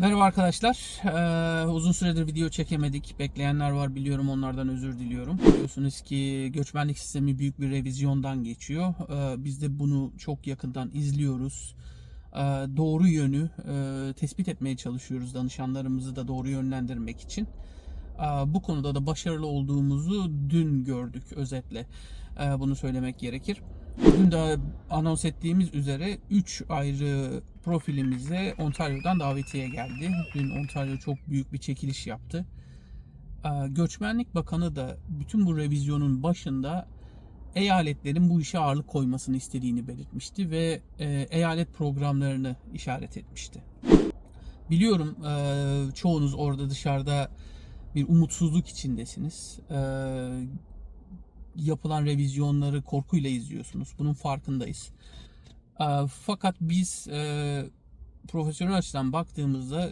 Merhaba arkadaşlar. Ee, uzun süredir video çekemedik. Bekleyenler var biliyorum onlardan özür diliyorum. Biliyorsunuz ki göçmenlik sistemi büyük bir revizyondan geçiyor. Ee, biz de bunu çok yakından izliyoruz. Ee, doğru yönü e, tespit etmeye çalışıyoruz danışanlarımızı da doğru yönlendirmek için. Ee, bu konuda da başarılı olduğumuzu dün gördük özetle. Ee, bunu söylemek gerekir. Dün de anons ettiğimiz üzere 3 ayrı profilimize Ontario'dan davetiye geldi. Dün Ontario çok büyük bir çekiliş yaptı. Ee, Göçmenlik Bakanı da bütün bu revizyonun başında eyaletlerin bu işe ağırlık koymasını istediğini belirtmişti ve e, eyalet programlarını işaret etmişti. Biliyorum e, çoğunuz orada dışarıda bir umutsuzluk içindesiniz. Yapılan revizyonları korkuyla izliyorsunuz. Bunun farkındayız. E, fakat biz e, profesyonel açıdan baktığımızda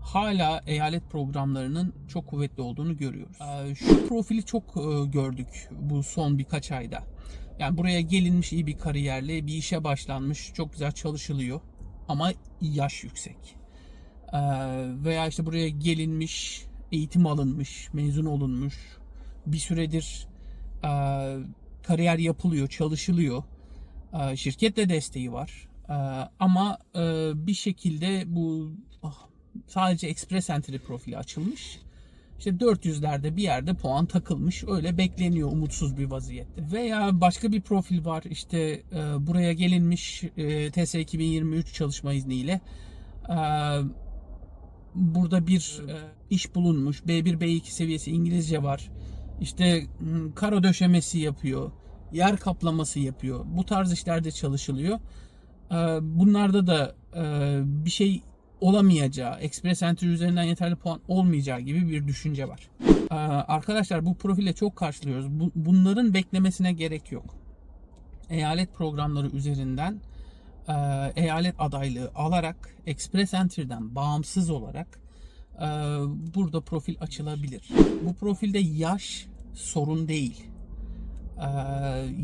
hala eyalet programlarının çok kuvvetli olduğunu görüyoruz. E, şu profili çok e, gördük bu son birkaç ayda. Yani buraya gelinmiş iyi bir kariyerle bir işe başlanmış, çok güzel çalışılıyor ama yaş yüksek. E, veya işte buraya gelinmiş, eğitim alınmış, mezun olunmuş, bir süredir e, kariyer yapılıyor, çalışılıyor. E, şirket de desteği var. E, ama e, bir şekilde bu ah, sadece Express Entry profili açılmış. İşte 400'lerde bir yerde puan takılmış. Öyle bekleniyor umutsuz bir vaziyette. Veya başka bir profil var. İşte e, buraya gelinmiş e, TS 2023 çalışma izniyle. E, burada bir e, iş bulunmuş. B1 B2 seviyesi İngilizce var. İşte m, karo döşemesi yapıyor. Yer kaplaması yapıyor. Bu tarz işlerde çalışılıyor. E, bunlarda da e, bir şey olamayacağı, Express Entry üzerinden yeterli puan olmayacağı gibi bir düşünce var. E, arkadaşlar bu profile çok karşılıyoruz. Bu, bunların beklemesine gerek yok. Eyalet programları üzerinden e, eyalet adaylığı alarak Express Entry'den bağımsız olarak e, burada profil açılabilir. Bu profilde yaş sorun değil. E,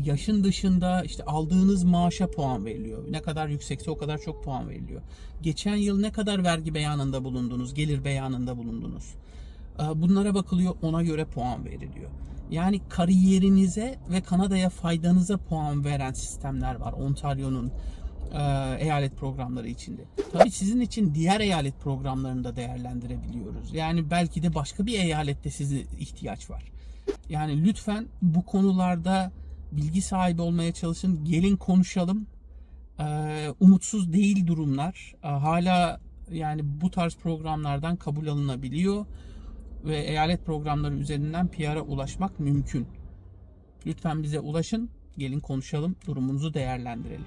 yaşın dışında işte aldığınız maaşa puan veriliyor. Ne kadar yüksekse o kadar çok puan veriliyor. Geçen yıl ne kadar vergi beyanında bulundunuz, gelir beyanında bulundunuz. E, bunlara bakılıyor, ona göre puan veriliyor. Yani kariyerinize ve Kanada'ya faydanıza puan veren sistemler var Ontario'nun e, eyalet programları içinde. Tabii sizin için diğer eyalet programlarını da değerlendirebiliyoruz. Yani belki de başka bir eyalette size ihtiyaç var. Yani lütfen bu konularda bilgi sahibi olmaya çalışın. Gelin konuşalım. Ee, umutsuz değil durumlar. Ee, hala yani bu tarz programlardan kabul alınabiliyor ve eyalet programları üzerinden PR'a ulaşmak mümkün. Lütfen bize ulaşın. Gelin konuşalım. Durumunuzu değerlendirelim.